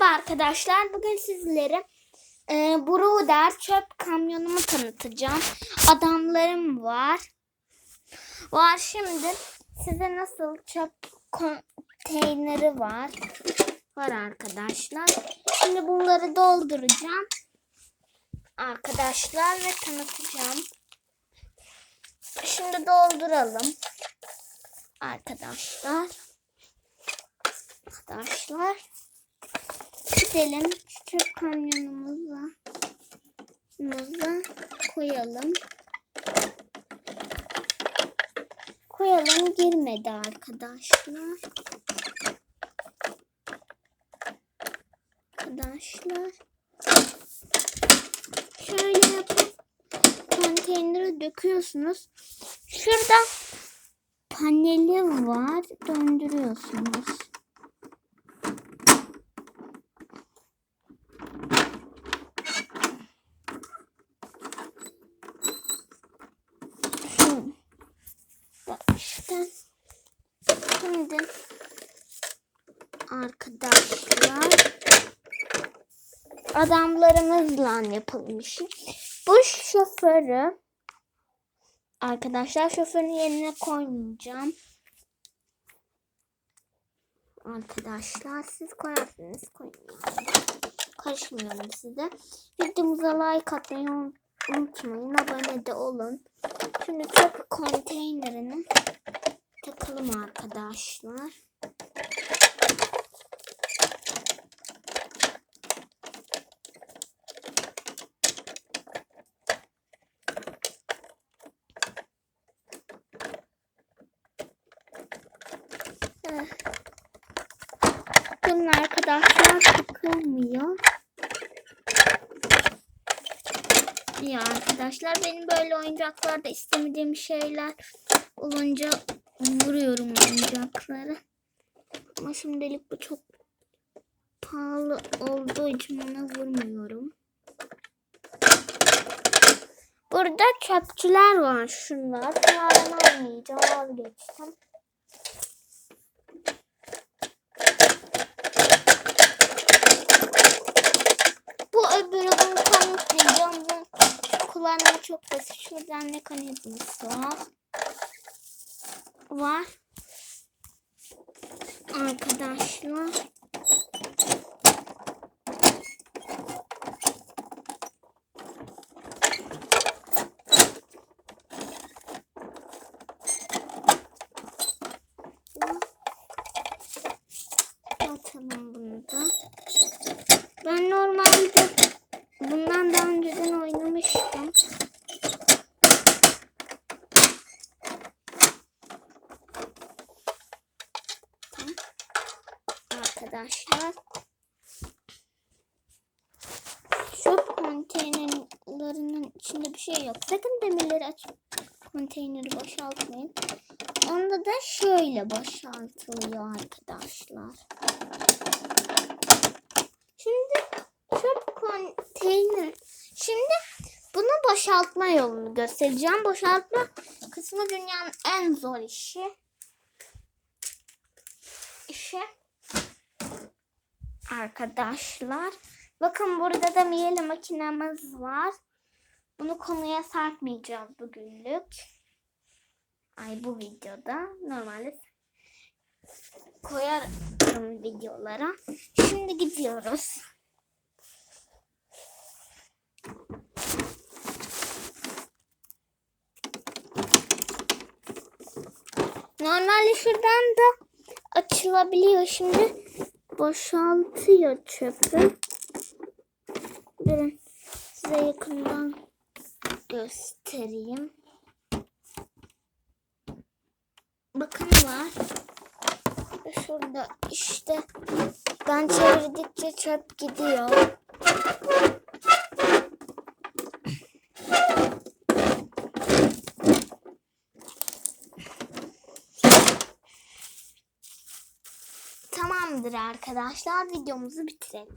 Merhaba arkadaşlar. Bugün sizlere e, Bruder çöp kamyonumu tanıtacağım. Adamlarım var. Var şimdi size nasıl çöp konteyneri var. Var arkadaşlar. Şimdi bunları dolduracağım. Arkadaşlar ve tanıtacağım. Şimdi dolduralım. Arkadaşlar. Arkadaşlar. Gidelim çöp kamyonumuza muza koyalım. Koyalım girmedi arkadaşlar. Arkadaşlar. Şöyle yapıp konteynere döküyorsunuz. Şurada paneli var. Döndürüyorsunuz. Şimdi arkadaşlar adamlarımızla yapalım işi. Bu şoförü arkadaşlar şoförün yerine koymayacağım. Arkadaşlar siz koyarsınız koyun. Karışmıyorum size. Videomuza like atmayı un- unutmayın. Abone de olun. Şimdi çöp konteynerine takalım arkadaşlar. Eh. Bunun arkadaşlar takılmıyor. İyi arkadaşlar benim böyle oyuncaklarda istemediğim şeyler olunca vuruyorum oyuncakları. Ama şimdilik bu çok pahalı olduğu için ona vurmuyorum. Burada çöpçüler var şunlar. Bunlardan almayacağım vazgeçtim. Bu öbürü bunu tanıtmayacağım. Bu kullanımı çok basit. Şuradan mekanizması var. Var. Arkadaşlar. Ben normalde bundan daha önceden oynamıştım. Arkadaşlar. Çöp konteynerlarının içinde bir şey yok. Sakın demirleri açıp konteyneri boşaltmayın. Onda da şöyle boşaltılıyor arkadaşlar. Şimdi çöp konteyner. Şimdi bunu boşaltma yolunu göstereceğim. Boşaltma kısmı dünyanın en zor işi. İşi. Arkadaşlar. Bakın burada da miyeli makinemiz var. Bunu konuya sarkmayacağız bugünlük. Ay bu videoda normalde koyarım videolara. Şimdi gidiyoruz. Normalde şuradan da açılabiliyor. Şimdi boşaltıyor çöpü. Durun size yakından göstereyim. Bakın var. Şurada işte ben çevirdikçe çöp gidiyor. Tamamdır arkadaşlar videomuzu bitirelim.